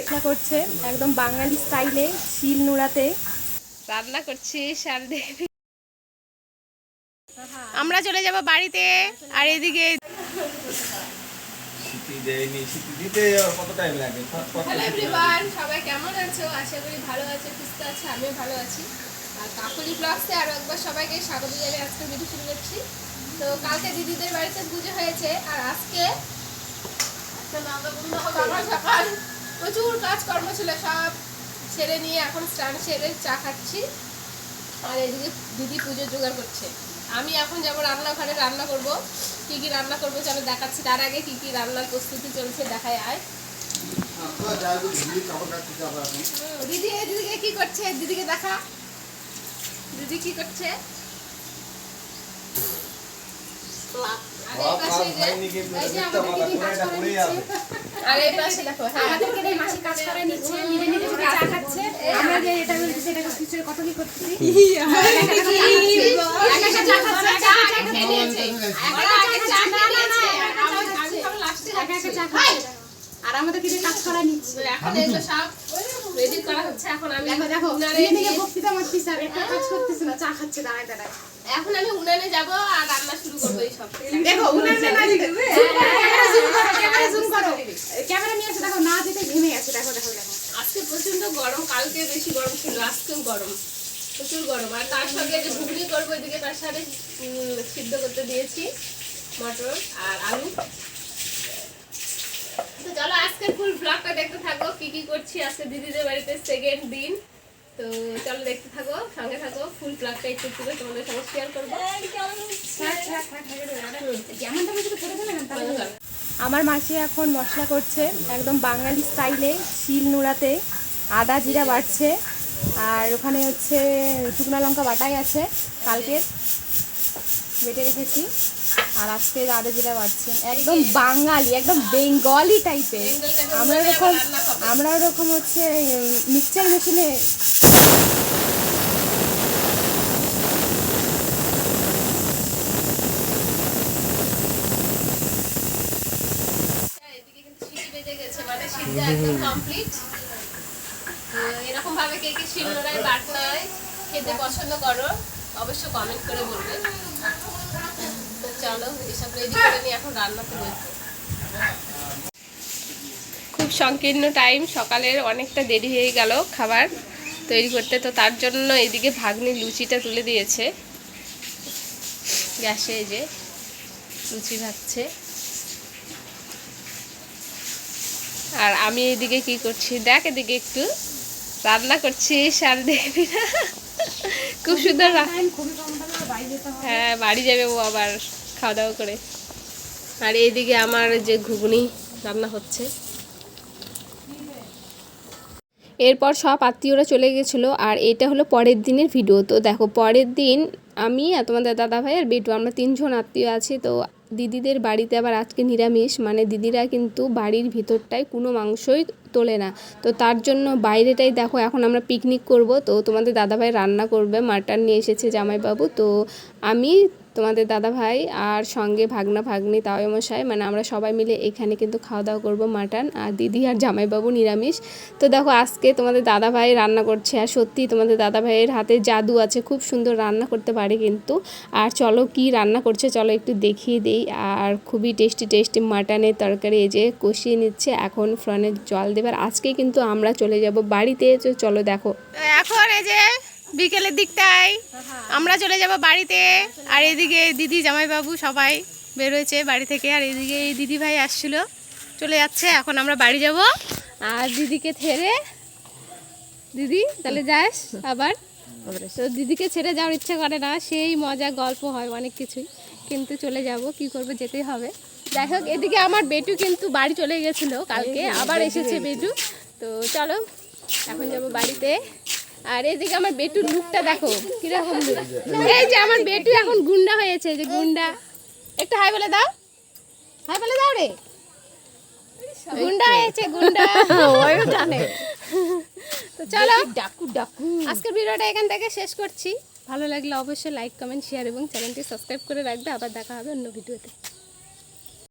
এটা করছে একদম বাঙালি স্টাইলে শিল নোড়াতে। রান্না করছি শাল আমরা চলে যাব বাড়িতে। আর এদিকে সিটি দেয়নি সিটি দিতে কত টাইম লাগে? হ্যালো এভরিওয়ান সবাই কেমন আছো? আশা করি ভালো আছো সুস্থ আছো আমিও ভালো আছি। আর কাকুলি ব্লগসে আরও একবার সবাইকে স্বাগত জানিয়ে আজকে ভিডিও শুরু করছি। তো কালকে দিদিদের বাড়িতে পুজো হয়েছে আর আজকে সকাল সকাল প্রচুর কাজকর্ম ছিল সব সেরে নিয়ে এখন স্নান সেরে চা খাচ্ছি। আর এদিকে দিদি পুজো জোগাড় করছে। আমি এখন যাব রান্নাঘরে রান্না করব। কি কি রান্না করব চলো দেখাচ্ছি। তার আগে কি কি রান্নার প্রস্তুতি চলছে দেখায় আয়। দিদি দিদিকে কি করছে? দিদিকে দেখা। দিদি কি করছে? আর আমাদের হ্যাঁ কিছু কাজ করা নিচ্ছে এখন এগুলো সব ready করা হচ্ছে, এখন আমি দেখো দেখো গিয়ে- বক্তৃতা মারতেছে আর একটা কাজ করতেছে না চা খাচ্ছে দাঁড়ায় দাঁড়ায়। এখন আমি উনানে যাব আর রান্না শুরু করব এই সব। দেখো উনানে না দিতে ক্যামেরা জুম করো ক্যামেরা জুম করো। ক্যামেরা নিয়ে আসো দেখো না দিতে ঘেমে গেছে দেখো দেখো দেখো। আজকে প্রচণ্ড গরম কালকে বেশি গরম ছিল আজকেও গরম প্রচুর গরম। আর তার সঙ্গে যে ঘুগনি করব এদিকে তার সাথে উম, সিদ্ধ করতে দিয়েছি মটর আর আলু তো চলো আজকের ফুল দেখতে থাকো কি কি করছি আজকে দিদিদের বাড়িতে সেকেন্ড দিন। তো চলো দেখতে থাকো সঙ্গে থাকো ফুল ব্লগটা একটু একটু করে তোমাদের সঙ্গে শেয়ার করব। চলো। আমার মাসি এখন মশলা করছে একদম বাঙালি স্টাইলে শিল নোড়াতে আদা জিরা বাটছে আর ওখানে হচ্ছে শুকনো লঙ্কা বাটাই আছে কালকের বেটে রেখেছি। আর আজকে আদা যেটা বাটছে একদম বাঙালি, একদম বেঙ্গলি টাইপের আমরা ওরকম আমরা ওরকম হচ্ছে মিক্সচার মেশিনে এরকম ভাবে কে কে শিলনোড়ায় বাটনায় খেতে পছন্দ করো, অবশ্য কমেন্ট করে বলবে। তো এসব রেডি করে নিয়ে এখন রান্নাতে বসবো খুব সংকীর্ণ টাইম সকালের অনেকটা দেরি হয়ে গেল খাবার তৈরি করতে তো তার জন্য এদিকে ভাগ্নি লুচিটা তুলে দিয়েছে। গ্যাসে যে লুচি ভাজছে। আর আমি এদিকে কি করছি দেখ এদিকে একটু। রান্না করছি শাল দেবী খুব সুন্দর রা- খুবই কম টাকা বাইরে যেতে হবে। হ্যাঁ বাড়ি যাবে ও আবার। খাওয়া দাওয়া করে। আর এইদিকে আমার যে ঘুগনি রান্না হচ্ছে। এরপর সব আত্মীয়রা চলে গেছিল, আর এটা হলো পরের দিনের ভিডিও তো দেখো, পরের দিন আমি আর তোমাদের দাদা ভাই আর বেটু, আমরা তিনজন আত্মীয় আছি, তো দিদিদের বাড়িতে আবার আজকে নিরামিষ। মানে দিদিরা কিন্তু বাড়ির ভিতরটায় কোনো মাংসই তোলে না। তো তার জন্য বাইরেটাই দেখো, এখন আমরা পিকনিক করব। তো তোমাদের দাদাভাই রান্না করবে, মাটন নিয়ে এসেছে জামাইবাবু। তো আমি তোমাদের দাদা ভাই আর সঙ্গে ভাগনা ভাগ্নি তাওয় মশাই মানে আমরা সবাই মিলে এখানে কিন্তু খাওয়া দাওয়া করব মাটন আর দিদি আর জামাইবাবু নিরামিষ। তো দেখো, আজকে তোমাদের দাদা ভাই রান্না করছে আর সত্যি তোমাদের দাদা ভাইয়ের হাতে জাদু আছে, খুব সুন্দর রান্না করতে পারে কিন্তু। আর চলো কি রান্না করছে চলো একটু দেখিয়ে দিই। আর খুবই টেস্টি টেস্টি মাটনের তরকারি এই যে কষিয়ে নিচ্ছে, এখন ফ্রনের জল দেবার। আজকে কিন্তু আমরা চলে যাব বাড়িতে চলো দেখো। এখন এই যে বিকেলের দিকটায়। আমরা চলে যাব বাড়িতে। আর এদিকে দিদি জামাইবাবু সবাই বেরোয়েছে বাড়ি থেকে। আর এদিকে এই দিদি ভাই আসছিল। চলে যাচ্ছে এখন আমরা বাড়ি যাব। আর দিদিকে ছেড়ে দিদি তাহলে যাস আবার। তো দিদিকে ছেড়ে যাওয়ার ইচ্ছা করে না সেই মজা গল্প হয় অনেক কিছুই। কিন্তু চলে যাব কি করব যেতেই হবে। যাই হোক এদিকে আমার বেটু কিন্তু বাড়ি চলে গেছিল কালকে। আবার এসেছে বেটু। তো চলো এখন যাব বাড়িতে। আর এদিকে আমার বেটুর লুকটা দেখো কীরকম। এই যে আমার বেটু এখন গুন্ডা হয়েছে যে গুন্ডা। একটু হাই বলে দাও। হাই বলে দাও রে। গুন্ডা হয়েছে গুন্ডা। ওই জানে। তো চলো ডাকু ডাকু। আজকের ভিডিওটা এখান থেকে শেষ করছি। ভালো লাগলে অবশ্যই লাইক কমেন্ট শেয়ার এবং চ্যানেলটি সাবস্ক্রাইব করে রাখবে। আবার দেখা হবে অন্য ভিডিওতে।